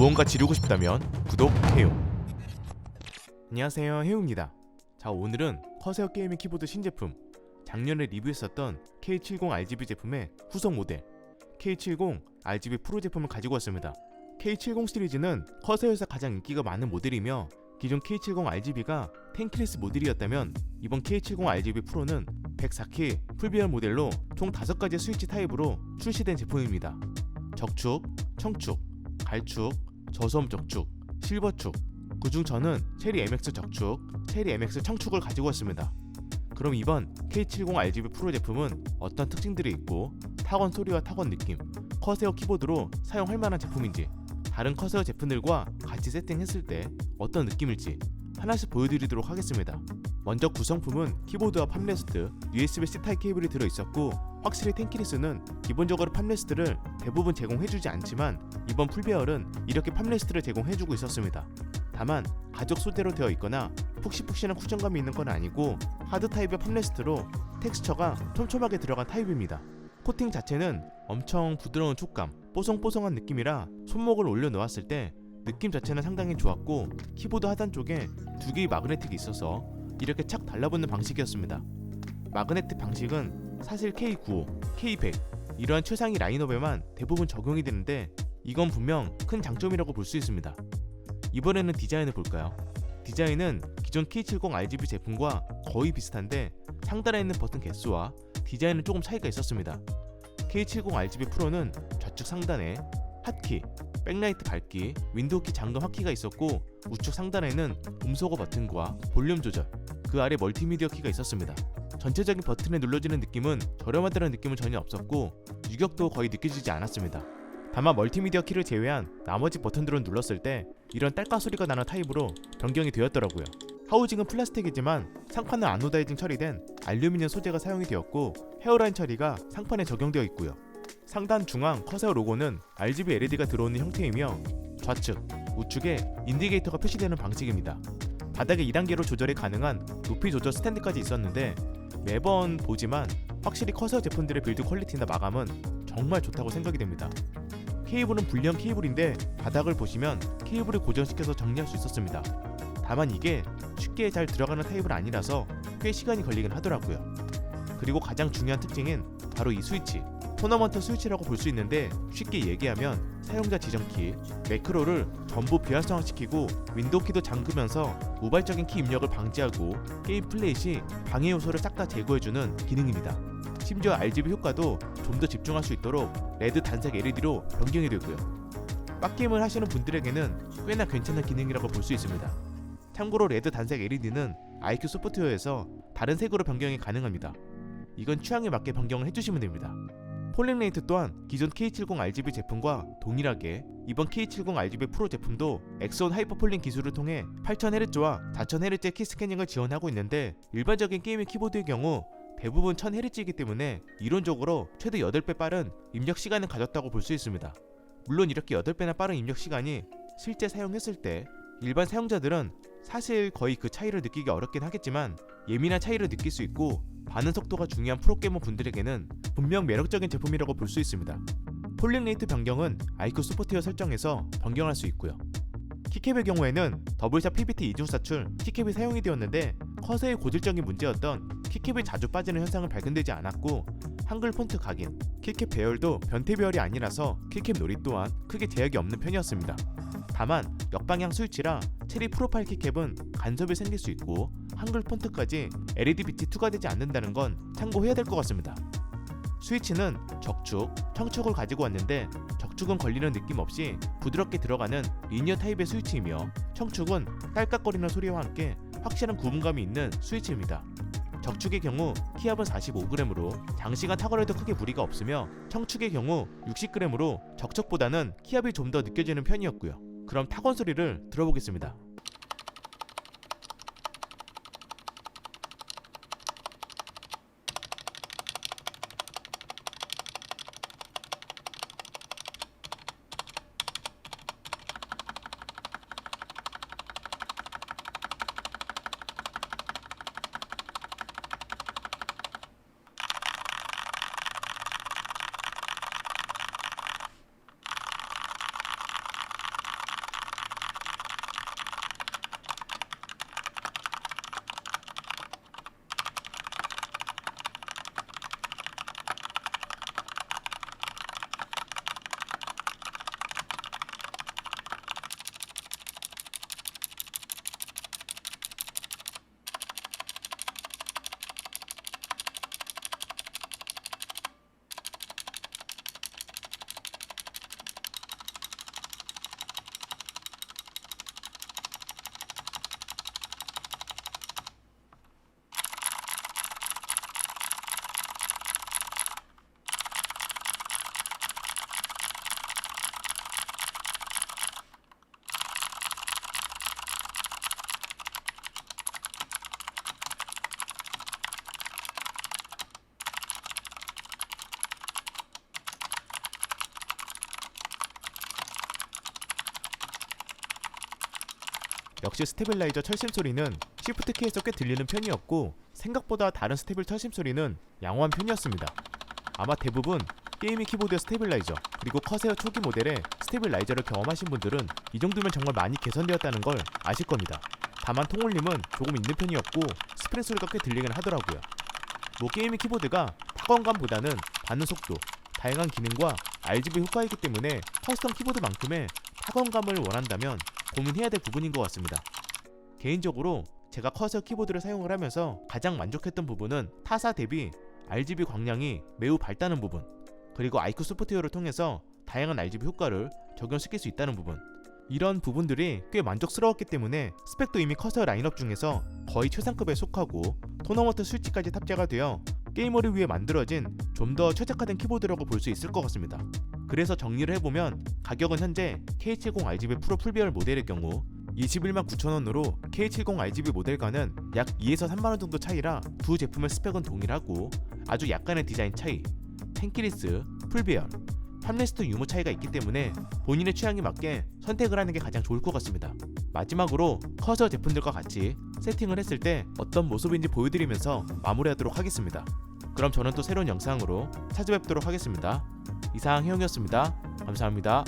무언가 지르고 싶다면 구독 해요. 안녕하세요 해우입니다. 자 오늘은 커세어 게이밍 키보드 신제품 작년에 리뷰했었던 K70 RGB 제품의 후속 모델 K70 RGB 프로 제품을 가지고 왔습니다. K70 시리즈는 커세어에서 가장 인기가 많은 모델이며 기존 K70 RGB가 텐키리스 모델이었다면 이번 K70 RGB 프로는 104K 풀비얼 모델로 총 5가지 스위치 타입으로 출시된 제품입니다. 적축, 청축, 갈축, 저소음 적축, 실버축 그중 저는 체리 MX 적축, 체리 MX 청축을 가지고 왔습니다. 그럼 이번 K70 RGB 프로 제품은 어떤 특징들이 있고 타건 소리와 타건 느낌, 커세어 키보드로 사용할 만한 제품인지 다른 커세어 제품들과 같이 세팅했을 때 어떤 느낌일지 하나씩 보여드리도록 하겠습니다. 먼저 구성품은 키보드와 팜레스트, USB-C 타입 케이블이 들어있었고 확실히 텐키리스는 기본적으로 팜레스트를 대부분 제공해주지 않지만 이번 풀베어는 이렇게 팜레스트를 제공해주고 있었습니다. 다만 가죽 소재로 되어 있거나 푹신푹신한 쿠션감이 있는 건 아니고 하드 타입의 팜레스트로 텍스처가 촘촘하게 들어간 타입입니다. 코팅 자체는 엄청 부드러운 촉감, 뽀송뽀송한 느낌이라 손목을 올려놓았을 때 느낌 자체는 상당히 좋았고 키보드 하단 쪽에 두 개의 마그네틱이 있어서 이렇게 착 달라붙는 방식이었습니다. 마그네틱 방식은 사실 K95, K100 이러한 최상위 라인업에만 대부분 적용이 되는데 이건 분명 큰 장점이라고 볼 수 있습니다. 이번에는 디자인을 볼까요? 디자인은 기존 K70 RGB 제품과 거의 비슷한데 상단에 있는 버튼 개수와 디자인은 조금 차이가 있었습니다. K70 RGB 프로는 좌측 상단에 핫키, 백라이트 밝기, 윈도우키 잠금 핫키가 있었고 우측 상단에는 음소거 버튼과 볼륨 조절, 그 아래 멀티미디어 키가 있었습니다. 전체적인 버튼에 눌러지는 느낌은 저렴하다는 느낌은 전혀 없었고 유격도 거의 느껴지지 않았습니다. 다만 멀티미디어 키를 제외한 나머지 버튼들은 눌렀을 때 이런 딸까 소리가 나는 타입으로 변경이 되었더라고요. 하우징은 플라스틱이지만 상판은 아노다이징 처리된 알루미늄 소재가 사용이 되었고 헤어라인 처리가 상판에 적용되어 있고요. 상단 중앙 커세어 로고는 RGB LED가 들어오는 형태이며 좌측, 우측에 인디게이터가 표시되는 방식입니다. 바닥에 2단계로 조절이 가능한 높이 조절 스탠드까지 있었는데 매번 보지만 확실히 커세어 제품들의 빌드 퀄리티나 마감은 정말 좋다고 생각이 됩니다. 케이블은 불량 케이블인데 바닥을 보시면 케이블을 고정시켜서 정리할 수 있었습니다. 다만 이게 쉽게 잘 들어가는 타입은 아니라서 꽤 시간이 걸리긴 하더라고요. 그리고 가장 중요한 특징인 바로 이 스위치. 토너먼트 스위치라고 볼 수 있는데 쉽게 얘기하면 사용자 지정키, 매크로를 전부 비활성화시키고 윈도우 키도 잠그면서 우발적인 키 입력을 방지하고 게임 플레이 시 방해 요소를 싹 다 제거해주는 기능입니다. 심지어 RGB 효과도 좀 더 집중할 수 있도록 레드 단색 LED로 변경이 되고요. 빡게임을 하시는 분들에게는 꽤나 괜찮은 기능이라고 볼 수 있습니다. 참고로 레드 단색 LED는 IQ 소프트웨어에서 다른 색으로 변경이 가능합니다. 이건 취향에 맞게 변경을 해주시면 됩니다. 폴링 레이트 또한 기존 K70 RGB 제품과 동일하게 이번 K70 RGB 프로 제품도 엑소온 하이퍼폴링 기술을 통해 8000Hz와 4000Hz의 키 스캐닝을 지원하고 있는데 일반적인 게이밍 키보드의 경우 대부분 1000Hz이기 때문에 이론적으로 최대 8배 빠른 입력 시간을 가졌다고 볼 수 있습니다. 물론 이렇게 8배나 빠른 입력 시간이 실제 사용했을 때 일반 사용자들은 사실 거의 그 차이를 느끼기 어렵긴 하겠지만 예민한 차이를 느낄 수 있고 반응 속도가 중요한 프로게이머 분들에게는 분명 매력적인 제품이라고 볼 수 있습니다. 폴링 레이트 변경은 IQ 소프트웨어 설정에서 변경할 수 있고요. 키캡의 경우에는 더블샷 PBT 이중 사출 키캡이 사용이 되었는데 커서의 고질적인 문제였던 키캡이 자주 빠지는 현상은 발견되지 않았고 한글 폰트 각인, 키캡 배열도 변태 배열이 아니라서 키캡 놀이 또한 크게 제약이 없는 편이었습니다. 다만 역방향 스위치라 체리 프로파일 키캡은 간섭이 생길 수 있고 한글 폰트까지 LED 빛이 투과되지 않는다는 건 참고해야 될 것 같습니다. 스위치는 적축, 청축을 가지고 왔는데 적축은 걸리는 느낌 없이 부드럽게 들어가는 리니어 타입의 스위치이며 청축은 딸깍거리는 소리와 함께 확실한 구분감이 있는 스위치입니다. 적축의 경우 키압은 45g으로 장시간 타거래도 크게 무리가 없으며 청축의 경우 60g으로 적축보다는 키압이 좀 더 느껴지는 편이었고요. 그럼 타건 소리를 들어보겠습니다. 역시 스테빌라이저 철심 소리는 시프트 키에서 꽤 들리는 편이었고 생각보다 다른 스테빌 철심 소리는 양호한 편이었습니다. 아마 대부분 게이밍 키보드의 스테빌라이저 그리고 커세어 초기 모델의 스테빌라이저를 경험하신 분들은 이 정도면 정말 많이 개선되었다는 걸 아실 겁니다. 다만 통울림은 조금 있는 편이었고 스프링 소리가 꽤 들리긴 하더라고요. 뭐 게이밍 키보드가 타건감보다는 받는 속도, 다양한 기능과 RGB 효과이기 때문에 커스텀 키보드만큼의 타건감을 원한다면 고민해야 될 부분인 것 같습니다. 개인적으로 제가 커서 키보드를 사용을 하면서 가장 만족했던 부분은 타사 대비 RGB 광량이 매우 밝다는 부분, 그리고 아이큐 소프트웨어를 통해서 다양한 RGB 효과를 적용시킬 수 있다는 부분. 이런 부분들이 꽤 만족스러웠기 때문에 스펙도 이미 커서 라인업 중에서 거의 최상급에 속하고 토너먼트 스위치까지 탑재가 되어 게이머를 위해 만들어진 좀 더 최적화된 키보드라고 볼 수 있을 것 같습니다. 그래서 정리를 해보면 가격은 현재 K70 RGB 프로 풀배열 모델의 경우 21만 9천원으로 K70 RGB 모델과는 약 2에서 3만원 정도 차이라 두 제품의 스펙은 동일하고 아주 약간의 디자인 차이, 텐키리스, 풀배열, 팜레스트 유무 차이가 있기 때문에 본인의 취향에 맞게 선택을 하는 게 가장 좋을 것 같습니다. 마지막으로 커서 제품들과 같이 세팅을 했을 때 어떤 모습인지 보여드리면서 마무리하도록 하겠습니다. 그럼 저는 또 새로운 영상으로 찾아뵙도록 하겠습니다. 이상 혜영이었습니다. 감사합니다.